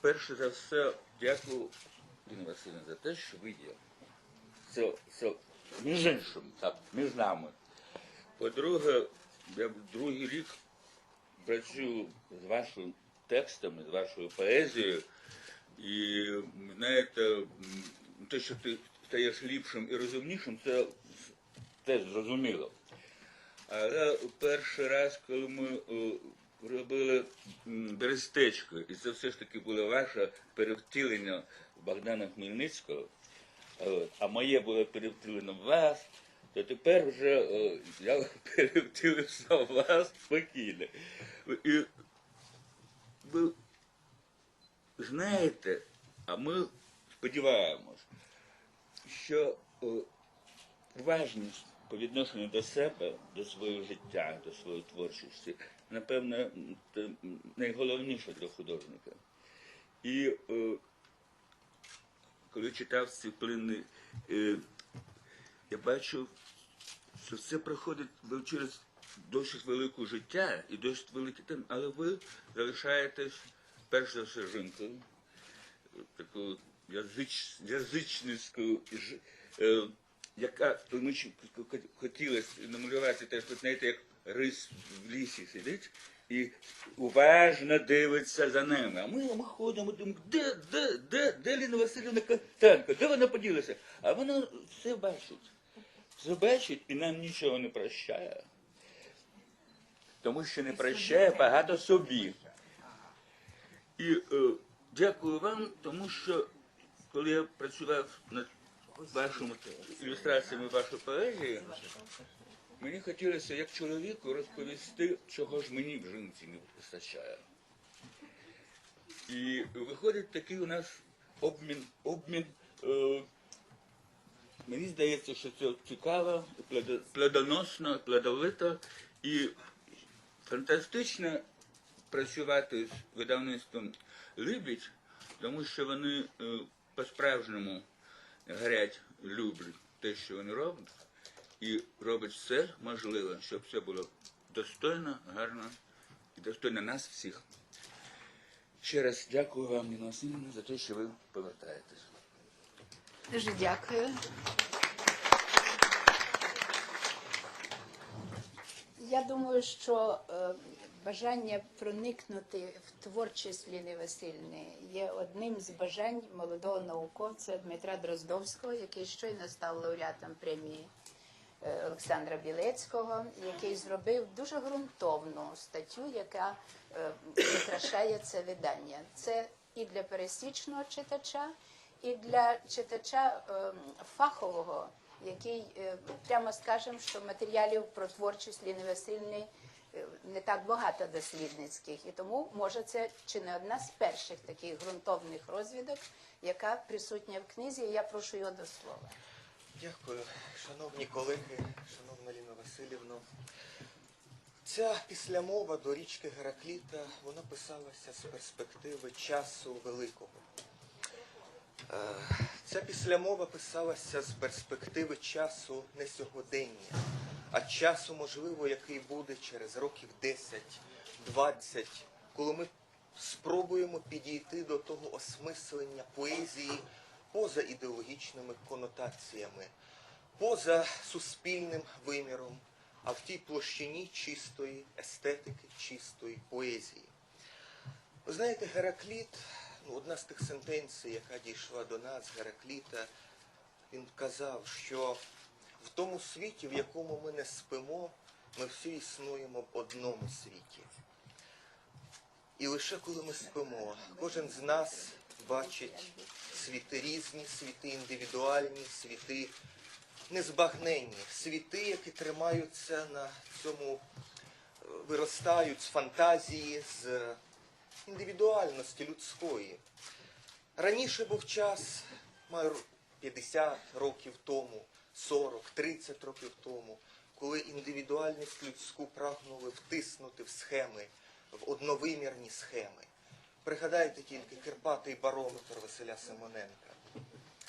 перше за все, дякую, Ліна Васильівна, за те, що ви є. Це, це між іншим, так, між нами. По-друге, я другий рік працюю з вашими текстами, з вашою поезією. І знаєте, те, що ти стаєш ліпшим і розумнішим, це теж зрозуміло. Але перший раз, коли ми е, робили берестечко, і це все ж таки було ваше перевтілення Богдана Хмельницького, а моє було перевтілено в вас, то тепер вже я перевтілився в вас спокійно. І ви знаєте, а ми сподіваємось, що уважність по відношенню до себе, до свого життя, до своєї творчості, напевно, це найголовніше для художника. І е, коли читав ці плини, е, я бачив, що все проходить через досить велике життя і досить великий тем, але ви залишаєтесь перш за все жінкою, такою язич, язичницькою, е, яка ми ч- хотілося намалювати теж, знаєте, як рис в лісі сидить і уважно дивиться за ними. А ми, ми ходимо, думаємо, де, де, де, де Ліна Васильівна Котенко, де вона поділася? А вона все бачить. Все бачить і нам нічого не прощає. Тому що не прощає багато собі. І е, дякую вам, тому що коли я працював над вашими ілюстраціями вашої поезії, мені хотілося як чоловіку розповісти, чого ж мені в жінці не вистачає. І виходить такий у нас обмін, обмін. Е, мені здається, що це цікаво, плодо- плодоносно, плодовито і фантастично працювати з видавництвом Либідь, тому що вони е, по-справжньому горять, люблять те, що вони роблять, і роблять все можливе, щоб все було достойно, гарно і достойно нас всіх. Ще раз дякую вам, Ніна Васильівна, за те, що ви повертаєтесь. Дуже дякую. Я думаю, що е, бажання проникнути в творчість Ліни Васильівни є одним з бажань молодого науковця Дмитра Дроздовського, який щойно став лауреатом премії Олександра Білецького, який зробив дуже ґрунтовну статтю, яка е, прикрашає це видання. Це і для пересічного читача, і для читача е, фахового, який е, прямо скажемо, що матеріалів про творчість Ліни Васильівни е, не так багато дослідницьких, і тому може це чи не одна з перших таких ґрунтовних розвідок, яка присутня в книзі. І я прошу його до слова. Дякую, шановні колеги, шановна Ліна Васильівна. Ця післямова до річки Геракліта, вона писалася з перспективи часу великого. Е, Ця післямова писалася з перспективи часу не сьогодення, а часу, можливо, який буде через років 10-20, коли ми спробуємо підійти до того осмислення поезії поза ідеологічними конотаціями, поза суспільним виміром, а в тій площині чистої естетики, чистої поезії. Ви знаєте, Геракліт, ну, одна з тих сентенцій, яка дійшла до нас, Геракліта, він казав, що в тому світі, в якому ми не спимо, ми всі існуємо в одному світі. І лише коли ми спимо, кожен з нас бачить світи різні, світи індивідуальні, світи незбагненні, світи, які тримаються на цьому, е, виростають з фантазії, з індивідуальності людської. Раніше був час, маю 50 років тому, 40, 30 років тому, коли індивідуальність людську прагнули втиснути в схеми, в одновимірні схеми. Пригадайте тільки Кирпатий барометр Василя Симоненка.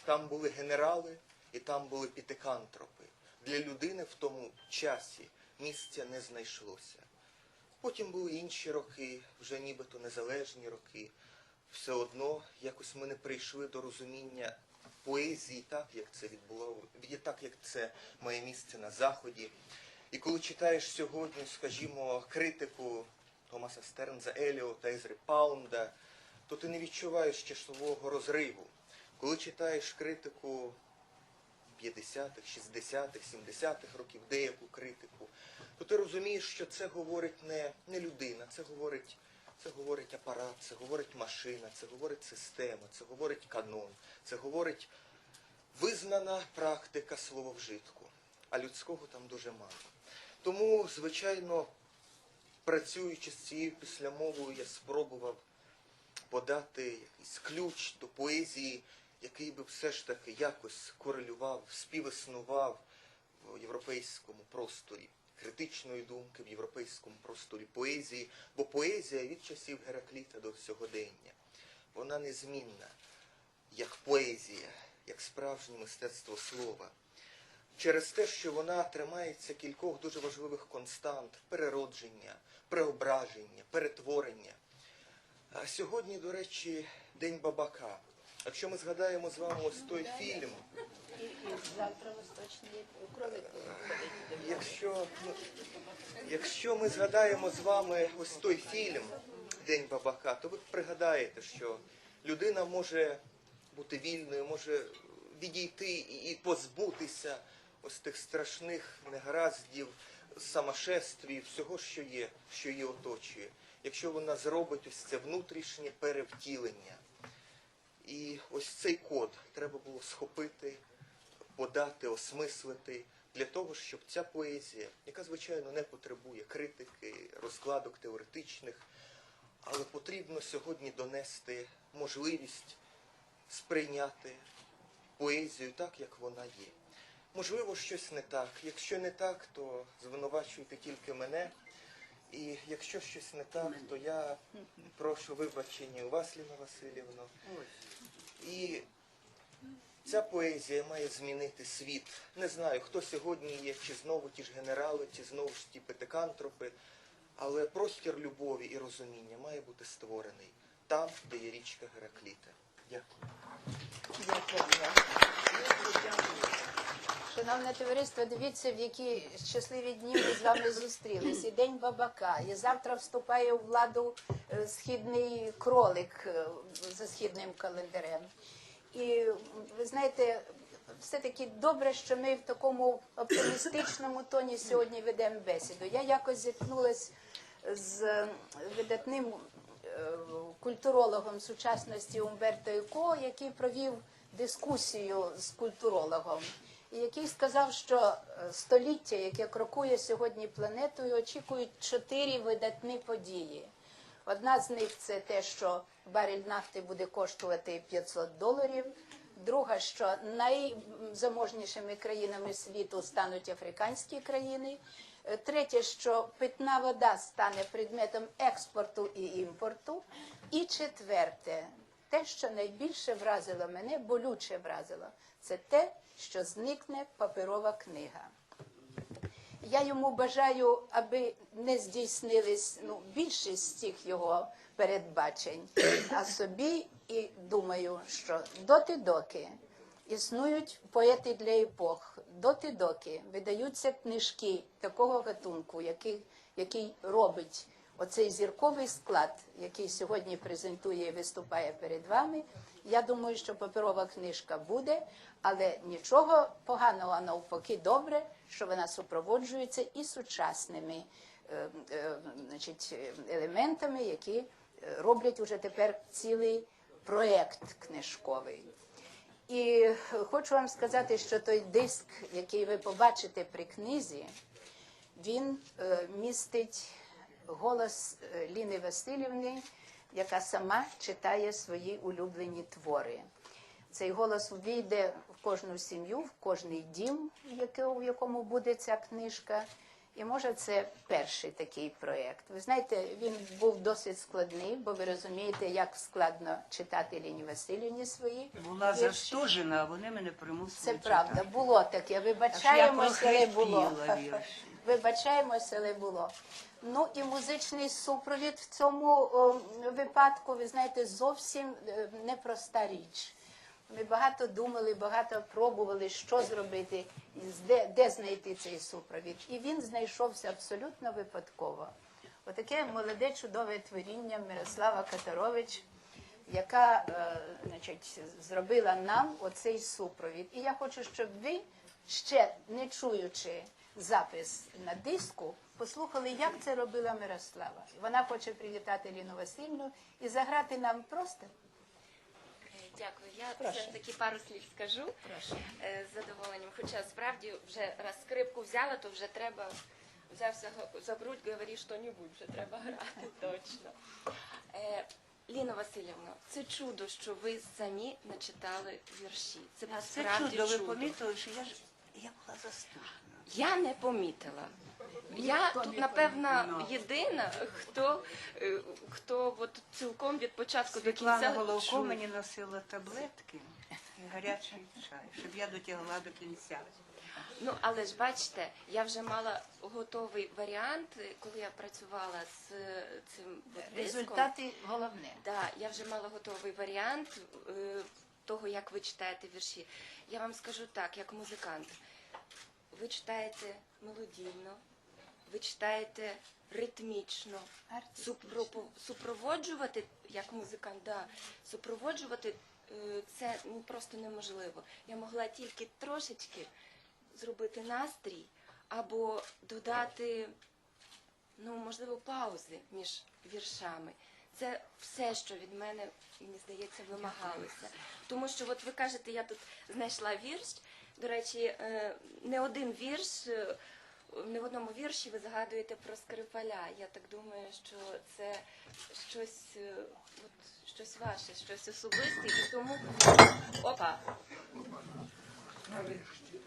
Там були генерали і там були пітикантропи. Для людини в тому часі місця не знайшлося. Потім були інші роки, вже нібито незалежні роки. все одно якось ми не прийшли до розуміння поезії так, як це відбуло, так, як це має місце на Заході. І коли читаєш сьогодні, скажімо, критику Томаса Стернза, Еліота, Езри Паунда, то ти не відчуваєш часового розриву. Коли читаєш критику 50-х, 60-х, 70-х років, деяку критику, то ти розумієш, що це говорить не, не людина, це говорить, це говорить апарат, це говорить машина, це говорить система, це говорить канон, це говорить визнана практика слововжитку, а людського там дуже мало. Тому, звичайно, працюючи з цією післямовою, я спробував подати якийсь ключ до поезії, який би все ж таки якось корелював, співіснував в європейському просторі критичної думки, в європейському просторі поезії, бо поезія від часів Геракліта до сьогодення, вона незмінна, як поезія, як справжнє мистецтво слова. Через те, що вона тримається кількох дуже важливих констант переродження, преображення, перетворення. А сьогодні, до речі, День Бабака. Якщо ми згадаємо з вами ось той фільм, якщо, ну, якщо ми згадаємо з вами ось той фільм День Бабака, то ви пригадаєте, що людина може бути вільною, може відійти і позбутися ось тих страшних негараздів, самошествій, всього, що є, що її оточує, якщо вона зробить ось це внутрішнє перевтілення. І ось цей код треба було схопити, подати, осмислити для того, щоб ця поезія, яка звичайно не потребує критики, розкладок теоретичних, але потрібно сьогодні донести можливість сприйняти поезію так, як вона є. Можливо, щось не так. Якщо не так, то звинувачуйте тільки мене. І якщо щось не так, то я прошу вибачення у вас, Ліна Васильівна. І ця поезія має змінити світ. Не знаю, хто сьогодні є, чи знову ті ж генерали, чи знову ж ті петикантропи, але простір любові і розуміння має бути створений там, де є річка Геракліта. Дякую. Дякую. Шановне товариство, дивіться, в які щасливі дні ми з вами зустрілись. І День Бабака. І завтра вступає у владу е, східний кролик е, за східним календарем. І ви знаєте, все-таки добре, що ми в такому оптимістичному тоні сьогодні ведемо бесіду. Я якось зіткнулась з е, видатним культурологом сучасності Умберто Еко, який провів дискусію з культурологом, який сказав, що е, століття, яке крокує сьогодні планетою, очікують чотири видатні події. Одна з них це те, що барель нафти буде коштувати 500 доларів. Друга, що найзаможнішими країнами світу стануть африканські країни. Е, Третє, що питна вода стане предметом експорту і імпорту. І четверте, те, що найбільше вразило мене, болюче вразило, це те, що зникне паперова книга. Я йому бажаю, аби не здійснились ну, більшість цих його передбачень, а собі і думаю, що доти-доки існують поети для епох, доти-доки видаються книжки такого гатунку, який, який робить оцей зірковий склад, який сьогодні презентує і виступає перед вами. Я думаю, що паперова книжка буде, але нічого поганого, а навпаки, добре, що вона супроводжується і сучасними е, е, значить, елементами, які е, роблять уже тепер цілий проєкт книжковий. І е, хочу вам сказати, що той диск, який ви побачите при книзі, він е, містить голос е, Ліни Васильівни, яка сама читає свої улюблені твори. Цей голос увійде в кожну сім'ю, в кожний дім, в якому буде ця книжка. І може це перший такий проєкт. Ви знаєте, він був досить складний, бо ви розумієте, як складно читати Ліні Васильівні свої. Була вірші. застужена, а вони мене примусили Це читати. правда, було таке. Так Вибачаємося, але було. вірші. Вибачаємося, але було. Ну і музичний супровід в цьому о, випадку, ви знаєте, зовсім е, непроста річ. Ми багато думали, багато пробували, що зробити, де, де знайти цей супровід. І він знайшовся абсолютно випадково. Отаке молоде чудове творіння Мирослава Катарович, яка е, значить, зробила нам оцей супровід. І я хочу, щоб ви, ще не чуючи запис на диску, послухали, як це робила Мирослава. Вона хоче привітати Ліну Васильівну і заграти нам просто. Е, Дякую. Я все-таки пару слів скажу Прошу. е, з задоволенням. Хоча справді вже раз скрипку взяла, то вже треба взявся за грудь, говори що-небудь, вже треба грати точно. Е, Ліна Васильівна, це чудо, що ви самі начитали вірші. Це це справді чудо, ви помітили, що я ж я була застужена. Я не помітила. Я тут, напевно, єдина, хто, е, хто от цілком від початку до Світлана кінця Головко чув. мені носила таблетки і гарячий чай, щоб я дотягла до кінця. Ну, але ж бачите, я вже мала готовий варіант, коли я працювала з е, цим диском. Результати головне. Да, я вже мала готовий варіант е, того, як ви читаєте вірші. Я вам скажу так, як музикант. Ви читаєте мелодійно, ви читаєте ритмічно. Супропо- супроводжувати, як музикант, да, супроводжувати е, це ну, просто неможливо. Я могла тільки трошечки зробити настрій або додати, ну, можливо, паузи між віршами. Це все, що від мене, мені здається, вимагалося. Тому що, от ви кажете, я тут знайшла вірш. До речі, е, не один вірш, е, не в одному вірші ви згадуєте про Скрипаля. Я так думаю, що це щось, е, от, щось ваше, щось особисте. І тому опа,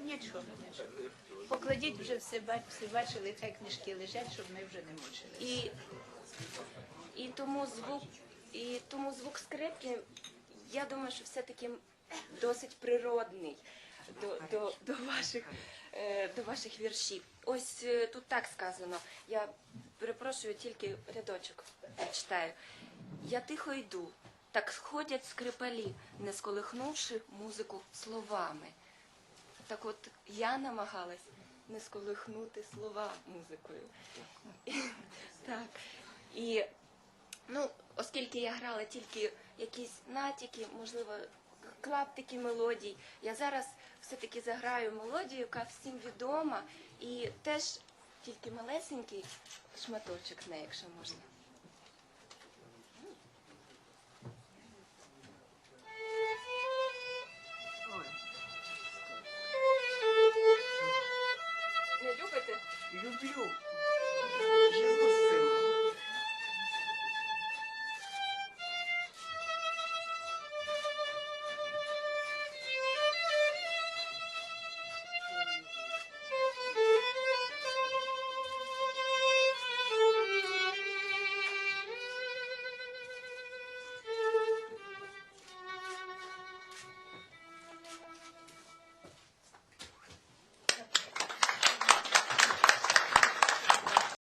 Нічого, нічого. Покладіть вже все, все бачили, хай книжки лежать, щоб ми вже не мучилися. І, і тому звук, і тому звук скрипки, я думаю, що все-таки досить природний до, до, до, ваших, е, до ваших віршів. Ось е, тут так сказано. Я перепрошую, тільки рядочок читаю. Я тихо йду, так ходять скрипалі, не сколихнувши музику словами. Так от я намагалась не сколихнути слова музикою. Так. І ну, оскільки я грала тільки якісь натяки, можливо, клаптики мелодій, я зараз все-таки заграю мелодію, яка всім відома, і теж тільки малесенький шматочок не якщо можна.